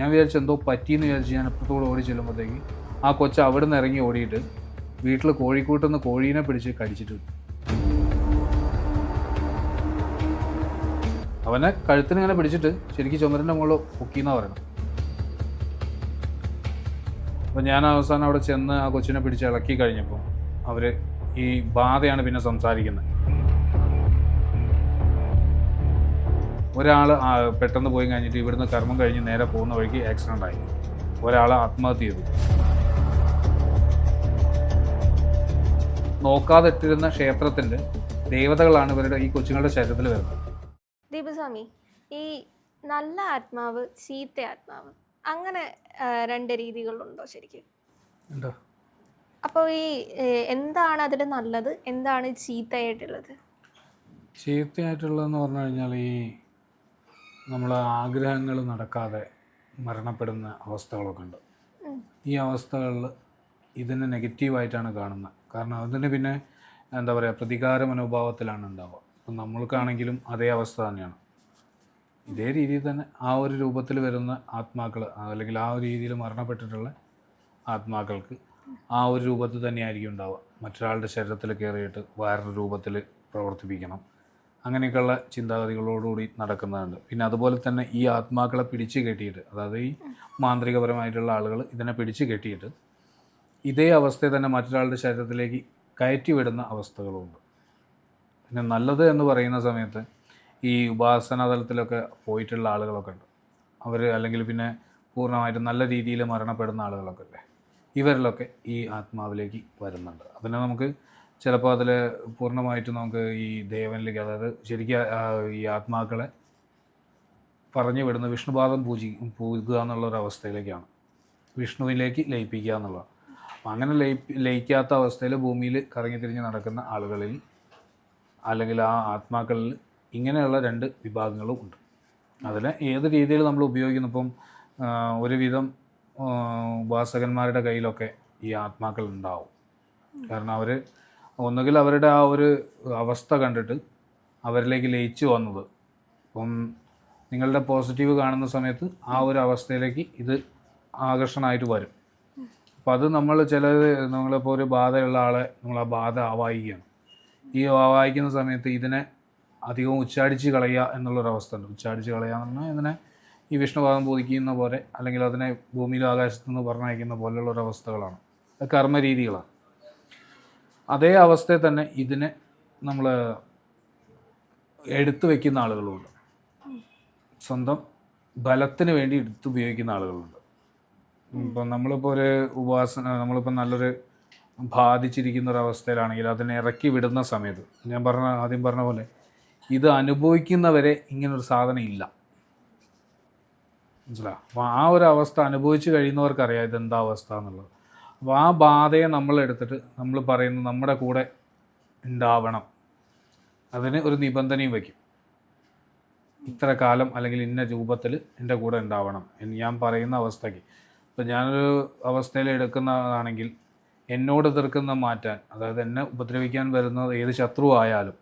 ഞാൻ വിചാരിച്ചു എന്തോ പറ്റിയെന്ന് വിചാരിച്ച് ഞാൻ അപ്പുറത്തോടെ ഓടി ചെല്ലുമ്പോഴത്തേക്ക് ആ കൊച്ച് അവിടെ നിന്ന് ഇറങ്ങി ഓടിയിട്ട് വീട്ടിൽ കോഴിക്കൂട്ടിൽ കോഴീനെ പിടിച്ച് കടിച്ചിട്ട് അവനെ കഴുത്തിന് ഇങ്ങനെ പിടിച്ചിട്ട് ശരിക്കും ചുമരിന്റെ മുകളിൽ പൊക്കിയെന്നാണ് പറയണം അപ്പോൾ ഞാൻ അവസാനം അവിടെ ചെന്ന് ആ കൊച്ചിനെ പിടിച്ച് ഇളക്കി കഴിഞ്ഞപ്പോൾ അവർ ഈ ബാധയാണ് പിന്നെ സംസാരിക്കുന്നത്. ഒരാൾ പെട്ടെന്ന് പോയി കഴിഞ്ഞിട്ട് ഇവിടുന്ന് കർമ്മം കഴിഞ്ഞ് നേരെ പോകുന്ന വഴിക്ക് ആക്സിഡന്റ് ആയി. ഒരാൾ ആത്മഹത്യ ചെയ്തു. നോക്കാതെ ഇട്ടിരുന്ന ക്ഷേത്രത്തിന്റെ ദേവതകളാണ് ഇവരുടെ ഈ കൊച്ചുങ്ങളുടെ ശരീരത്തിൽ വരുന്നത്. ദീപസ്വാമി ഈ നല്ല ആത്മാവ് ചീത്ത ആത്മാവ് അങ്ങനെ രണ്ട് രീതികളുണ്ടോ ശരിക്കും? ഉണ്ടോ? അപ്പോൾ ഈ എന്താണ് അതിൽ നല്ലത്? എന്താണ് ചീത്തയായിട്ടുള്ളത്? ചീത്തയായിട്ടുള്ളതെന്ന് പറഞ്ഞു കഴിഞ്ഞാൽ ഈ നമ്മളെ ആഗ്രഹങ്ങൾ നടക്കാതെ മരണപ്പെടുന്ന അവസ്ഥകളൊക്കെ ഉണ്ട്. ഈ അവസ്ഥകളിൽ ഇതിനെ നെഗറ്റീവായിട്ടാണ് കാണുന്നത്. കാരണം അതിന് പിന്നെ എന്താ പറയുക പ്രതികാര മനോഭാവത്തിലാണ് ഉണ്ടാവുക. അപ്പം നമ്മൾക്കാണെങ്കിലും അതേ അവസ്ഥ തന്നെയാണ്. ഇതേ രീതിയിൽ തന്നെ ആ ഒരു രൂപത്തിൽ വരുന്ന ആത്മാക്കൾ അല്ലെങ്കിൽ ആ ഒരു രീതിയിൽ മരണപ്പെട്ടിട്ടുള്ള ആത്മാക്കൾക്ക് ആ ഒരു രൂപത്തിൽ തന്നെയായിരിക്കും ഉണ്ടാവുക. മറ്റൊരാളുടെ ശരീരത്തിൽ കയറിയിട്ട് വേറൊരു രൂപത്തിൽ പ്രവർത്തിപ്പിക്കണം. അങ്ങനെയൊക്കെയുള്ള ചിന്താഗതികളോടുകൂടി നടക്കുന്നതുണ്ട്. പിന്നെ അതുപോലെ തന്നെ ഈ ആത്മാക്കളെ പിടിച്ചു കെട്ടിയിട്ട് അതായത് ഈ മാന്ത്രികപരമായിട്ടുള്ള ആളുകൾ ഇതിനെ പിടിച്ചു കെട്ടിയിട്ട് ഇതേ അവസ്ഥയെ തന്നെ മറ്റൊരാളുടെ ശരീരത്തിലേക്ക് കയറ്റി വിടുന്ന അവസ്ഥകളുമുണ്ട് പിന്നെ നല്ലത് എന്ന് പറയുന്ന സമയത്ത് ഈ ഉപാസന തലത്തിലൊക്കെ പോയിട്ടുള്ള ആളുകളൊക്കെ ഉണ്ട്. അവർ അല്ലെങ്കിൽ പിന്നെ പൂർണമായിട്ടും നല്ല രീതിയിൽ മരണപ്പെടുന്ന ആളുകളൊക്കെ അല്ലേ ഇവരിലൊക്കെ ഈ ആത്മാവിലേക്ക് വരുന്നുണ്ട്. അതിനെ നമുക്ക് ചിലപ്പോൾ അതിൽ പൂർണമായിട്ട് നമുക്ക് ഈ ദേവനിലേക്ക് അതായത് ശരിക്കും ഈ ആത്മാക്കളെ പറഞ്ഞു വിടുന്ന വിഷ്ണുപാദം പൂജി പൂജുക എന്നുള്ള ഒരു അവസ്ഥയിലേക്കാണ്. വിഷ്ണുവിലേക്ക് ലയിപ്പിക്കുക എന്നുള്ളത് അപ്പം അങ്ങനെ ലയിപ്പി ലയിക്കാത്ത അവസ്ഥയിൽ ഭൂമിയിൽ കറങ്ങി തിരിഞ്ഞ് നടക്കുന്ന ആളുകളിൽ അല്ലെങ്കിൽ ആ ആത്മാക്കളിൽ ഇങ്ങനെയുള്ള രണ്ട് വിഭാഗങ്ങളും ഉണ്ട്. അതിൽ ഏത് രീതിയിൽ നമ്മൾ ഉപയോഗിക്കുന്നു? ഇപ്പം ഒരുവിധം ഉപാസകന്മാരുടെ കയ്യിലൊക്കെ ഈ ആത്മാക്കൾ ഉണ്ടാവും. കാരണം അവർ ഒന്നുകിൽ അവരുടെ ആ ഒരു അവസ്ഥ കണ്ടിട്ട് അവരിലേക്ക് ലയിച്ചു വന്നത്. അപ്പം നിങ്ങളുടെ പോസിറ്റീവ് കാണുന്ന സമയത്ത് ആ ഒരു അവസ്ഥയിലേക്ക് ഇത് ആകർഷണമായിട്ട് വരും. അപ്പോൾ അത് നമ്മൾ ചില നമ്മളിപ്പോൾ ഒരു ബാധയുള്ള ആളെ നമ്മൾ ആ ബാധ ആവാഹിക്കുകയാണ്. ഈ ആവാഹിക്കുന്ന സമയത്ത് ഇതിനെ അധികവും ഉച്ചാടിച്ച് കളയുക എന്നുള്ളൊരവസ്ഥ ഉണ്ട്. ഉച്ചാടിച്ച് കളയുക എന്ന് പറഞ്ഞാൽ ഇതിനെ ഈ വിഷ്ണുഭാഗം ബോധിക്കുന്ന പോലെ അല്ലെങ്കിൽ അതിനെ ഭൂമിയിലും ആകാശത്തു നിന്ന് പറഞ്ഞയക്കുന്ന പോലെയുള്ള അത് കർമ്മ രീതികളാണ് അതേ അവസ്ഥയിൽ തന്നെ ഇതിനെ നമ്മൾ എടുത്തു വയ്ക്കുന്ന ആളുകളുണ്ട്. സ്വന്തം ബലത്തിന് വേണ്ടി എടുത്ത് ഉപയോഗിക്കുന്ന ആളുകളുണ്ട്. ഇപ്പം നമ്മളിപ്പോൾ ഒരു ഉപാസന നമ്മളിപ്പോൾ നല്ലൊരു ബാധിച്ചിരിക്കുന്ന ഒരു അവസ്ഥയിലാണെങ്കിൽ അതിനെ ഇറക്കി വിടുന്ന സമയത്ത് ഞാൻ പറഞ്ഞ ആദ്യം പറഞ്ഞ പോലെ ഇത് അനുഭവിക്കുന്നവരെ ഇങ്ങനൊരു സാധനം ഇല്ല. മനസ്സിലാ അപ്പോൾ ആ ഒരു അവസ്ഥ അനുഭവിച്ച് കഴിയുന്നവർക്കറിയാം ഇതെന്താ അവസ്ഥ എന്നുള്ളത്. അപ്പോൾ ആ ബാധയെ നമ്മൾ എടുത്തിട്ട് നമ്മൾ പറയുന്നത് നമ്മുടെ കൂടെ ഉണ്ടാവണം. അതിന് ഒരു നിബന്ധനയും വയ്ക്കും. ഇത്ര കാലം അല്ലെങ്കിൽ ഇന്ന രൂപത്തിൽ എന്റെ കൂടെ ഉണ്ടാവണം എന്ന് ഞാൻ പറയുന്ന അവസ്ഥയ്ക്ക്. ഇപ്പം ഞാനൊരു അവസ്ഥയിൽ എടുക്കുന്നതാണെങ്കിൽ എന്നോട് എതിർക്കുന്ന മാറ്റാൻ അതായത് എന്നെ ഉപദ്രവിക്കാൻ വരുന്നത് ഏത് ശത്രു ആയാലും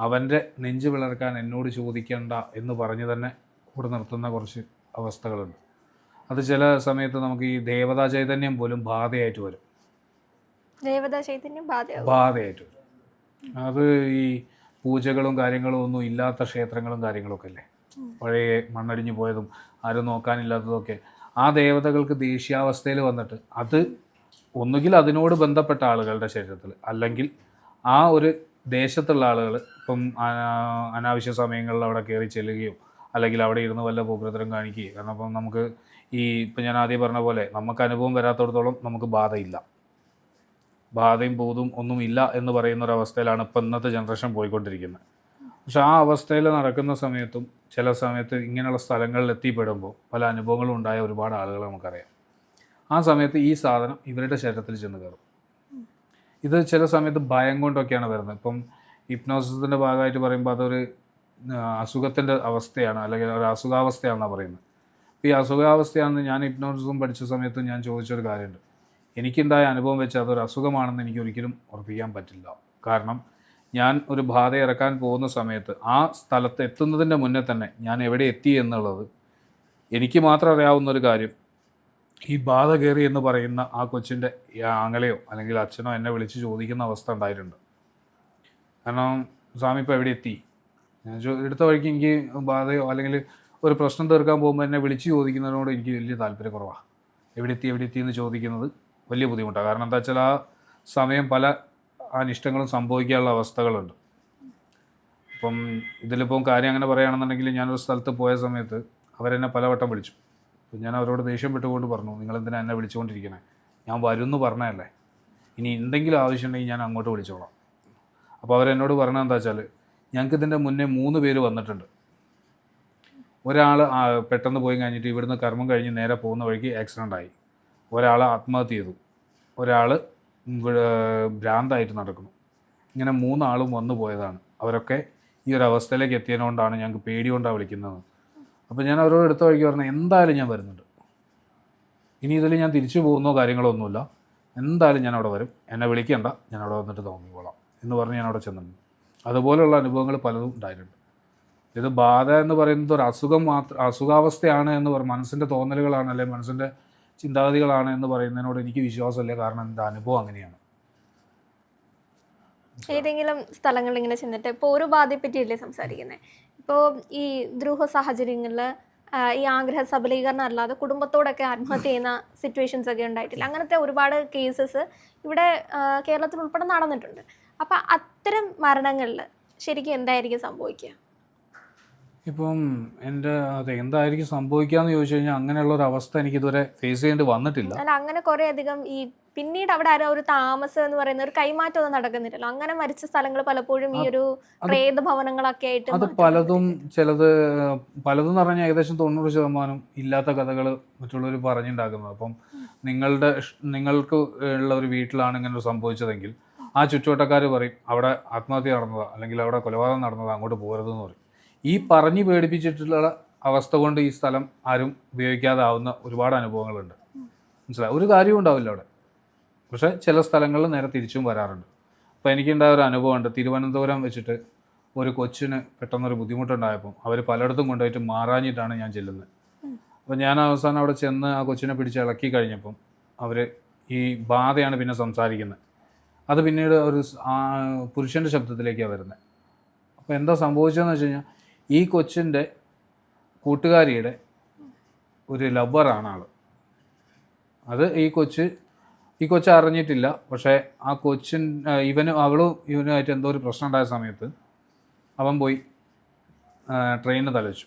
അവന്റെ നെഞ്ച് വിളർക്കാൻ എന്നോട് ചോദിക്കണ്ട എന്ന് പറഞ്ഞ് തന്നെ കൂടെ നിർത്തുന്ന കുറച്ച് അവസ്ഥകളുണ്ട്. അത് ചില സമയത്ത് നമുക്ക് ഈ ദേവതാ ചൈതന്യം പോലും ബാധയായിട്ട് വരും. ദേവതാ ചൈതന്യം ബാധയായിട്ട് വരും. അത് ഈ പൂജകളും കാര്യങ്ങളും ഒന്നും ഇല്ലാത്ത ക്ഷേത്രങ്ങളും കാര്യങ്ങളൊക്കെ അല്ലേ? പഴയ മണ്ണടിഞ്ഞു പോയതും ആരും നോക്കാനില്ലാത്തതൊക്കെ. ആ ദേവതകൾക്ക് ദേഷ്യാവസ്ഥയിൽ വന്നിട്ട് അത് ഒന്നുകിൽ അതിനോട് ബന്ധപ്പെട്ട ആളുകളുടെ ശരീരത്തിൽ അല്ലെങ്കിൽ ആ ഒരു ദേശത്തുള്ള ആളുകൾ ഇപ്പം അനാവശ്യ സമയങ്ങളിൽ അവിടെ കയറി ചെല്ലുകയോ അല്ലെങ്കിൽ അവിടെ ഇരുന്ന് വല്ല ഉപദ്രവം കാണിക്കുകയോ. കാരണം അപ്പം നമുക്ക് ഈ ഇപ്പം ഞാൻ ആദ്യം പറഞ്ഞ പോലെ നമുക്ക് അനുഭവം വരാത്തടത്തോളം നമുക്ക് ബാധയില്ല. ബാധയും ബോധവും ഒന്നും ഇല്ല എന്ന് പറയുന്ന ഒരു അവസ്ഥയിലാണ് ഇപ്പം ഇന്നത്തെ ജനറേഷൻ പോയിക്കൊണ്ടിരിക്കുന്നത്. പക്ഷെ ആ അവസ്ഥയിൽ നടക്കുന്ന സമയത്തും ചില സമയത്ത് ഇങ്ങനെയുള്ള സ്ഥലങ്ങളിൽ എത്തിപ്പെടുമ്പോൾ പല അനുഭവങ്ങളും ഉണ്ടായ ഒരുപാട് ആളുകൾ നമുക്കറിയാം. ആ സമയത്ത് ഈ സാധനം ഇവരുടെ ശരീരത്തിൽ ചെന്ന് കയറും. ഇത് ചില സമയത്ത് ഭയം കൊണ്ടൊക്കെയാണ് വരുന്നത്. ഇപ്പം ഹിപ്നോസിസിന്റെ ഭാഗമായിട്ട് പറയുമ്പോൾ അതൊരു അസുഖത്തിന്റെ അവസ്ഥയാണ് അല്ലെങ്കിൽ ഒരു അസുഖാവസ്ഥയാണെന്നാണ് പറയുന്നത്. ഈ അസുഖാവസ്ഥയാണെന്ന് ഞാൻ ഹിപ്നോസിസം പഠിച്ച സമയത്ത് ഞാൻ ചോദിച്ചൊരു കാര്യമുണ്ട്. എനിക്കുണ്ടായ അനുഭവം വെച്ച് അതൊരു അസുഖമാണെന്ന് എനിക്ക് ഒരിക്കലും ഉറപ്പിക്കാൻ പറ്റില്ല. കാരണം ഞാൻ ഒരു ബാധ ഇറക്കാൻ പോകുന്ന സമയത്ത് ആ സ്ഥലത്ത് എത്തുന്നതിന്റെ മുന്നേ തന്നെ ഞാൻ എവിടെ എത്തി എന്നുള്ളത് എനിക്ക് മാത്രം അറിയാവുന്ന ഒരു കാര്യം ഈ ബാധ കയറി എന്ന് പറയുന്ന ആ കൊച്ചിന്റെ ആങ്ങളെയോ അല്ലെങ്കിൽ അച്ഛനോ എന്നെ വിളിച്ച് ചോദിക്കുന്ന അവസ്ഥ ഉണ്ടായിട്ടുണ്ട്. കാരണം സ്വാമി ഇപ്പോൾ എവിടെ എത്തി? ഞാൻ എടുത്ത വഴിക്ക് എനിക്ക് ബാധയോ അല്ലെങ്കിൽ ഒരു പ്രശ്നം തീർക്കാൻ പോകുമ്പോൾ എന്നെ വിളിച്ച് ചോദിക്കുന്നതിനോട് എനിക്ക് വലിയ താല്പര്യക്കുറവാണ് എവിടെ എത്തി എവിടെ എത്തി എന്ന് ചോദിക്കുന്നത് വലിയ ബുദ്ധിമുട്ടാണ് കാരണം എന്താ വെച്ചാൽ ആ സമയം പല അനിഷ്ടങ്ങളും സംഭവിക്കാനുള്ള അവസ്ഥകളുണ്ട്. അപ്പം ഇതിലിപ്പം കാര്യം അങ്ങനെ പറയുകയാണെന്നുണ്ടെങ്കിൽ ഞാനൊരു സ്ഥലത്ത് പോയ സമയത്ത് അവരെന്നെ പലവട്ടം വിളിച്ചു. അപ്പം ഞാൻ അവരോട് ദേഷ്യം വിട്ടുകൊണ്ട് പറഞ്ഞു നിങ്ങൾ എന്തിനാ എന്നെ വിളിച്ചുകൊണ്ടിരിക്കണേ? ഞാൻ വരുമെന്ന് പറഞ്ഞതല്ലേ? ഇനി എന്തെങ്കിലും ആവശ്യമുണ്ടെങ്കിൽ ഞാൻ അങ്ങോട്ട് വിളിച്ചോളാം. അപ്പോൾ അവരെന്നോട് പറഞ്ഞത് എന്താ വെച്ചാൽ ഞങ്ങൾക്ക് ഇതിന്റെ മുന്നേ മൂന്ന് പേര് വന്നിട്ടുണ്ട്. ഒരാൾ പെട്ടെന്ന് പോയി കഴിഞ്ഞിട്ട് ഇവിടുന്ന് കർമ്മം കഴിഞ്ഞ് നേരെ പോകുന്ന വഴിക്ക് ആക്സിഡന്റ് ആയി. ഒരാൾ ആത്മഹത്യ ചെയ്തു. ഒരാൾ ഭ്രാന്തായിട്ട് നടക്കുന്നു. ഇങ്ങനെ മൂന്നാളും വന്നു പോയതാണ്. അവരൊക്കെ ഈ ഒരു അവസ്ഥയിലേക്ക് എത്തിയതുകൊണ്ടാണ് ഞങ്ങൾക്ക് പേടി കൊണ്ടാണ് വിളിക്കുന്നത്. അപ്പോൾ ഞാൻ അവരോട് എടുത്ത വഴിക്ക് പറഞ്ഞു എന്തായാലും ഞാൻ വരുന്നുണ്ട്. ഇനി ഇതിൽ ഞാൻ തിരിച്ചു പോകുന്നോ കാര്യങ്ങളോ ഒന്നുമില്ല. എന്തായാലും ഞാൻ അവിടെ വരും. എന്നെ വിളിക്കണ്ട. ഞാൻ അവിടെ വന്നിട്ട് തോന്നിക്കോളാം. എന്ന് പറഞ്ഞ് ഞാൻ അവിടെ ചെന്നിട്ടുണ്ട്. അതുപോലെയുള്ള അനുഭവങ്ങൾ പലതും ഉണ്ടായിട്ടുണ്ട്. ഇത് ബാധ എന്ന് പറയുന്നത് ഒരു അസുഖം മാത്രം അസുഖാവസ്ഥയാണ് എന്ന് പറ മനസ്സിന്റെ തോന്നലുകളാണ് അല്ലെങ്കിൽ മനസ്സിന്റെ ചിന്താഗതികളാണ് എന്ന് പറയുന്നതിനോട് എനിക്ക് വിശ്വാസമില്ല. കാരണം എന്റെ അനുഭവം അങ്ങനെയാണ്. ഏതെങ്കിലും സ്ഥലങ്ങളിൽ ഇങ്ങനെ ചെന്നിട്ട് ഇപ്പോൾ ഒരു ബാധയെ പറ്റിയല്ലേ സംസാരിക്കുന്നത് ഇപ്പോൾ ഈ ദ്രൂഹ സാഹചര്യങ്ങളിൽ ഈ ആഗ്രഹ സബലീകരണം അല്ലാതെ കുടുംബത്തോടൊക്കെ ആത്മഹത്യ ചെയ്യുന്ന സിറ്റുവേഷൻസ് ഒക്കെ ഉണ്ടായിട്ടില്ല. അങ്ങനത്തെ ഒരുപാട് കേസസ് ഇവിടെ കേരളത്തിൽ ഉൾപ്പെടെ നടന്നിട്ടുണ്ട്. അപ്പം അത്തരം മരണങ്ങളിൽ ശരിക്കും എന്തായിരിക്കും സംഭവിക്കുക? ഇപ്പം എന്റെ അതെ എന്തായിരിക്കും സംഭവിക്കാന്ന് ചോദിച്ചു കഴിഞ്ഞാൽ അങ്ങനെയുള്ള ഒരു അവസ്ഥ എനിക്ക് ഇതുവരെ ഫേസ് ചെയ്യേണ്ടി വന്നിട്ടില്ല. അല്ല അങ്ങനെ കുറെ അധികം ഈ പിന്നീട് അവിടെ ആരോ ഒരു താമസം എന്ന് പറയുന്ന ഒരു കൈമാറ്റം ഒന്നും നടക്കുന്നില്ലല്ലോ. അങ്ങനെ മരിച്ച സ്ഥലങ്ങൾ പലപ്പോഴും ഈ ഒരു പ്രേത ഭവനങ്ങളൊക്കെ ആയിട്ട് അത് പലതും ചിലത് പലതും എന്ന് പറഞ്ഞാൽ ഏകദേശം തൊണ്ണൂറ് ശതമാനം ഇല്ലാത്ത കഥകൾ മറ്റുള്ളവർ പറഞ്ഞുണ്ടാക്കുന്നത്. അപ്പം നിങ്ങളുടെ നിങ്ങൾക്ക് ഉള്ള ഒരു വീട്ടിലാണ് ഇങ്ങനെ ഒരു സംഭവിച്ചതെങ്കിൽ ആ ചുറ്റുവട്ടക്കാർ പറയും അവിടെ ആത്മഹത്യ നടന്നതാ അല്ലെങ്കിൽ അവിടെ കൊലപാതകം നടന്നതാ അങ്ങോട്ട് പോകരുതെന്ന് പറയും. ഈ പറഞ്ഞ് പേടിപ്പിച്ചിട്ടുള്ള അവസ്ഥ കൊണ്ട് ഈ സ്ഥലം ആരും ഉപയോഗിക്കാതാവുന്ന ഒരുപാട് അനുഭവങ്ങളുണ്ട്. മനസ്സിലായി? ഒരു കാര്യവും ഉണ്ടാവില്ല അവിടെ. പക്ഷെ ചില സ്ഥലങ്ങളിൽ നേരെ തിരിച്ചും വരാറുണ്ട്. അപ്പോൾ എനിക്കുണ്ടായ ഒരു അനുഭവമുണ്ട് തിരുവനന്തപുരം വെച്ചിട്ട് ഒരു കൊച്ചിന് പെട്ടെന്നൊരു ബുദ്ധിമുട്ടുണ്ടായപ്പം അവർ പലയിടത്തും കൊണ്ടുപോയിട്ട് മാറാഞ്ഞിട്ടാണ് ഞാൻ ചെല്ലുന്നത്. അപ്പോൾ ഞാൻ അവസാനം അവിടെ ചെന്ന് ആ കൊച്ചിനെ പിടിച്ച് ഇളക്കി കഴിഞ്ഞപ്പം അവർ ഈ ബാധയാണ് പിന്നെ സംസാരിക്കുന്നത്. അത് പിന്നീട് ഒരു പുരുഷന്റെ ശബ്ദത്തിലേക്കാണ് വരുന്നത്. അപ്പോൾ എന്താ സംഭവിച്ചതെന്ന് വെച്ച് കഴിഞ്ഞാൽ ഈ കൊച്ചിന്റെ കൂട്ടുകാരിയുടെ ഒരു ലവറാണ് ആൾ അത് ഈ കൊച്ച് ഈ കൊച്ച് അറിഞ്ഞിട്ടില്ല. പക്ഷേ ആ കൊച്ചിൻ ഇവന് അവളും ഇവനുമായിട്ട് എന്തോ ഒരു പ്രശ്നം ഉണ്ടായ സമയത്ത് അവൻ പോയി ട്രെയിനിന് തലച്ചു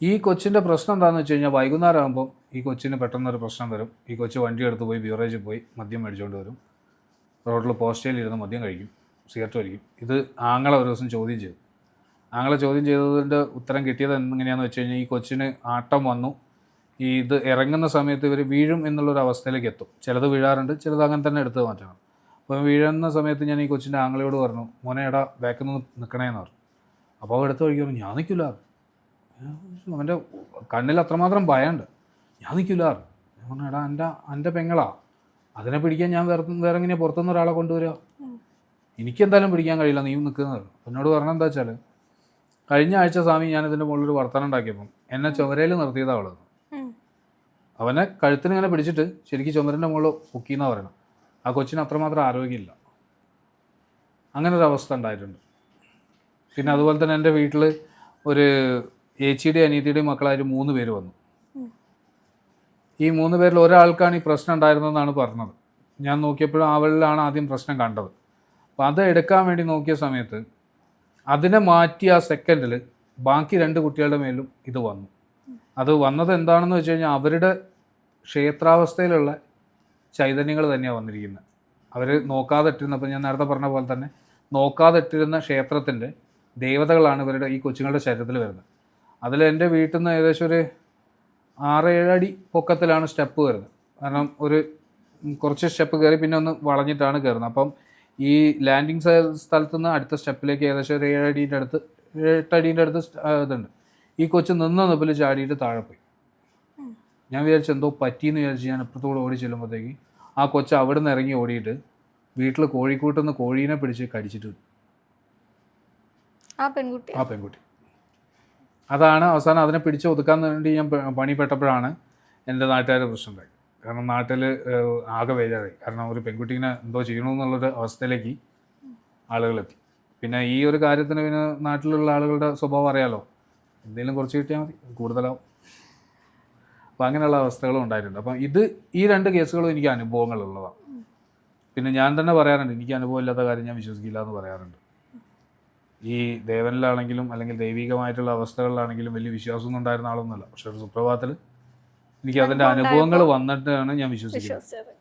ഈ കൊച്ചിന്റെ പ്രശ്നം എന്താണെന്ന് വെച്ച് കഴിഞ്ഞാൽ വൈകുന്നേരം ആകുമ്പോൾ ഈ കൊച്ചിന് പെട്ടെന്നൊരു പ്രശ്നം വരും. ഈ കൊച്ച് വണ്ടി എടുത്ത് പോയി ബീവറേജിൽ പോയി മദ്യം മേടിച്ചുകൊണ്ട് വരും. റോഡിൽ പോസ്റ്റയിൽ ഇരുന്ന് മദ്യം കഴിക്കും സിഗരറ്റ് വലിക്കും. ഇത് ആങ്ങളെ ഒരു ദിവസം ചോദ്യം ചെയ്തു. ആങ്ങളെ ചോദ്യം ചെയ്തതിന്റെ ഉത്തരം കിട്ടിയത് എങ്ങനെയാണെന്ന് വെച്ച് കഴിഞ്ഞാൽ ഈ കൊച്ചിന് ആട്ടം വന്നു. ഈ ഇത് ഇറങ്ങുന്ന സമയത്ത് ഇവർ വീഴും എന്നുള്ളൊരു അവസ്ഥയിലേക്ക് എത്തും. ചിലത് വീഴാറുണ്ട് ചിലത് അങ്ങനെ തന്നെ എടുത്ത് മാറ്റണം. അപ്പോൾ വീഴുന്ന സമയത്ത് ഞാൻ ഈ കൊച്ചിന്റെ ആങ്ങളയോട് പറഞ്ഞു മോനെ എടാ ബാക്കിൽ നിന്ന് നിൽക്കണേന്ന് പറഞ്ഞു. അപ്പോൾ അവ എടുത്ത് കഴിക്കുമ്പോൾ ഞാൻ നിൽക്കില്ല അവന്റെ കണ്ണിൽ അത്രമാത്രം ഭയമുണ്ട്. ഞാൻ നിൽക്കില്ല ഞാൻ പറഞ്ഞു എടാ എന്റെ എന്റെ പെങ്ങളാ. അതിനെ പിടിക്കാൻ ഞാൻ വേറെ വേറെ എങ്ങനെയാണ് പുറത്തുനിന്ന് ഒരാളെ കൊണ്ടുവരിക? എനിക്കെന്തായാലും പിടിക്കാൻ കഴിയില്ല നീ നിൽക്കുന്നത് എന്നോട് പറഞ്ഞെന്താ വെച്ചാൽ കഴിഞ്ഞ ആഴ്ച സ്വാമി ഞാൻ ഇതിന്റെ മുകളിൽ ഒരു വർത്തനം ഉണ്ടാക്കിയപ്പം എന്നെ ചുമരയിൽ നിർത്തിയതാ അവൾ. അവനെ കഴുത്തിന് ഇങ്ങനെ പിടിച്ചിട്ട് ശരിക്കും ചുമരന്റെ മുകളിൽ പൊക്കിന്നാ പറയണം. ആ കൊച്ചിന് അത്രമാത്രം ആരോഗ്യമില്ല. അങ്ങനെ ഒരു അവസ്ഥ ഉണ്ടായിട്ടുണ്ട്. പിന്നെ അതുപോലെ തന്നെ എന്റെ വീട്ടിൽ ഒരു ഏച്ചിയുടെയും അനിയത്തിയുടെയും മക്കളായിട്ട് മൂന്ന് പേര് വന്നു. ഈ മൂന്ന് പേരിൽ ഒരാൾക്കാണ് ഈ പ്രശ്നം ഉണ്ടായിരുന്നതെന്നാണ് പറഞ്ഞത്. ഞാൻ നോക്കിയപ്പോഴും അവളിലാണ് ആദ്യം പ്രശ്നം കണ്ടത്. അപ്പോൾ അത് എടുക്കാൻ വേണ്ടി നോക്കിയ സമയത്ത് അതിനെ മാറ്റി ആ സെക്കൻഡിൽ ബാക്കി രണ്ട് കുട്ടികളുടെ മേലും ഇത് വന്നു. അത് വന്നത് എന്താണെന്ന് വെച്ച് കഴിഞ്ഞാൽ അവരുടെ ക്ഷേത്രാവസ്ഥയിലുള്ള ചൈതന്യങ്ങൾ തന്നെയാണ് വന്നിരിക്കുന്നത് അവർ നോക്കാതെ ഇട്ടിരുന്ന അപ്പോൾ ഞാൻ നേരത്തെ പറഞ്ഞ പോലെ തന്നെ നോക്കാതെ ഇട്ടിരുന്ന ക്ഷേത്രത്തിന്റെ ദേവതകളാണ് ഇവരുടെ ഈ കൊച്ചുങ്ങളുടെ ശരീരത്തിൽ വരുന്നത്. അതിൽ എന്റെ വീട്ടിൽ നിന്ന് ഏകദേശം ഒരു ആറ് ഏഴടി പൊക്കത്തിലാണ് സ്റ്റെപ്പ് വരുന്നത്. കാരണം ഒരു കുറച്ച് സ്റ്റെപ്പ് കയറി പിന്നെ ഒന്ന് വളഞ്ഞിട്ടാണ് കയറുന്നത് അപ്പം ഈ ലാൻഡിങ് സ്ഥലത്ത് നിന്ന് അടുത്ത സ്റ്റെപ്പിലേക്ക് ഏകദേശം ഒരു ഏഴടീന്റെ അടുത്ത് എട്ടടീന്റെ അടുത്ത് ഇതുണ്ട്. ഈ കൊച്ചു നിന്ന നിപ്പിൽ ചാടിയിട്ട് താഴെ പോയി. ഞാൻ വിചാരിച്ചു എന്തോ പറ്റിയെന്ന് വിചാരിച്ച് ഞാൻ അപ്പുറത്തോടെ ഓടി ചെല്ലുമ്പോഴത്തേക്ക് ആ കൊച്ച് അവിടെ നിന്ന് ഇറങ്ങി ഓടിയിട്ട് വീട്ടിൽ കോഴിക്കൂട്ടിൽ നിന്ന് കോഴീനെ പിടിച്ച് കടിച്ചിട്ട് ആ പെൺകുട്ടി? ആ പെൺകുട്ടി. അതാണ് അവസാനം അതിനെ പിടിച്ച് ഒതുക്കാൻ വേണ്ടി ഞാൻ പണിപ്പെട്ടപ്പോഴാണ് എന്റെ നാട്ടുകാരുടെ പ്രശ്നം ഉണ്ടായി കാരണം നാട്ടിൽ ആകെ വേജാറായി കാരണം ഒരു പെൺകുട്ടീനെ എന്തോ ചെയ്യണമെന്നുള്ളൊരു അവസ്ഥയിലേക്ക് ആളുകളെത്തി. പിന്നെ ഈ ഒരു കാര്യത്തിന് പിന്നെ നാട്ടിലുള്ള ആളുകളുടെ സ്വഭാവം അറിയാലോ? എന്തെങ്കിലും കുറച്ച് കിട്ടിയാൽ മതി. കൂടുതലാവും. അപ്പം അങ്ങനെയുള്ള അവസ്ഥകളും ഉണ്ടായിട്ടുണ്ട്. അപ്പം ഇത് ഈ രണ്ട് കേസുകളും എനിക്ക് അനുഭവങ്ങളുള്ളതാണ്. പിന്നെ ഞാൻ തന്നെ പറയാറുണ്ട് എനിക്ക് അനുഭവം ഇല്ലാത്ത കാര്യം ഞാൻ വിശ്വസിക്കില്ല എന്ന് പറയാറുണ്ട്. ഈ ദേവനിലാണെങ്കിലും അല്ലെങ്കിൽ ദൈവികമായിട്ടുള്ള അവസ്ഥകളിലാണെങ്കിലും വലിയ വിശ്വാസമൊന്നും ഉണ്ടായിരുന്ന ആളൊന്നുമല്ല. പക്ഷെ ഒരു സുപ്രഭാതത്തിൽ എനിക്ക് അതിന്റെ അനുഭവങ്ങൾ വന്നിട്ടാണ് ഞാൻ വിശ്വസിക്കുന്നത്.